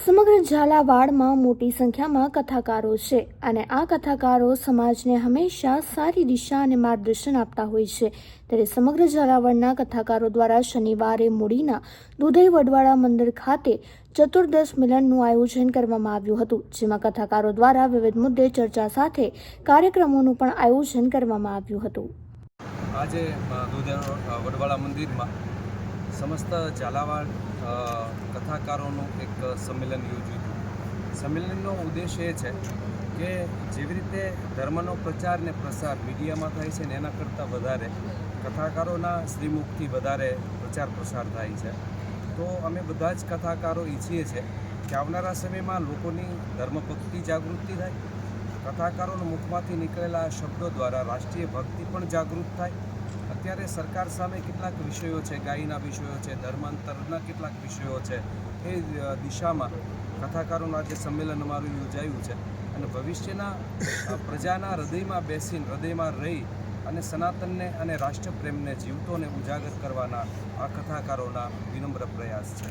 સમગ્ર ઝાલાવાડમાં મોટી સંખ્યામાં કથાકારો છે અને આ કથાકારો સમાજને હંમેશા સારી દિશા અને માર્ગદર્શન આપતા હોય છે. ત્યારે સમગ્ર ઝાલાવાડના કથાકારો દ્વારા શનિવારે મૂડીના દુધઈ વડવાળા મંદિર ખાતે ચતુર્દશ મિલનનું આયોજન કરવામાં આવ્યું હતું, જેમાં કથાકારો દ્વારા વિવિધ મુદ્દે ચર્ચા સાથે કાર્યક્રમોનું પણ આયોજન કરવામાં આવ્યું હતું. આજે વડવાળા મંદિરમાં સમસ્ત ઝાલાવાડ કથાકારોનું એક સંમેલન યોજ્યું હતું. સંમેલનનો ઉદ્દેશ એ છે કે જેવી રીતે ધર્મનો પ્રચાર ને પ્રસાર મીડિયામાં થાય છે ને એના કરતાં વધારે કથાકારોના શ્રીમુખથી વધારે પ્રચાર પ્રસાર થાય છે. તો અમે બધા જ કથાકારો ઈચ્છીએ છીએ કે આવનારા સમયમાં લોકોની ધર્મભક્તિ જાગૃતિ થાય, કથાકારોના મુખમાંથી નીકળેલા શબ્દો દ્વારા રાષ્ટ્રીય ભક્તિ પણ જાગૃત થાય અત્યારે સરકાર સામે કેટલાક વિષયો છે, ગાયના વિષયો છે, ધર્માંતરના કેટલાક વિષયો છે, એ દિશામાં કથાકારોનું આજે સંમેલન અમારું યોજાયું છે. અને ભવિષ્યના પ્રજાના હૃદયમાં બેસીને, હૃદયમાં રહી અને સનાતનને અને રાષ્ટ્રપ્રેમને જીવતોને ઉજાગર કરવાના આ કથાકારોના વિનમ્ર પ્રયાસ છે.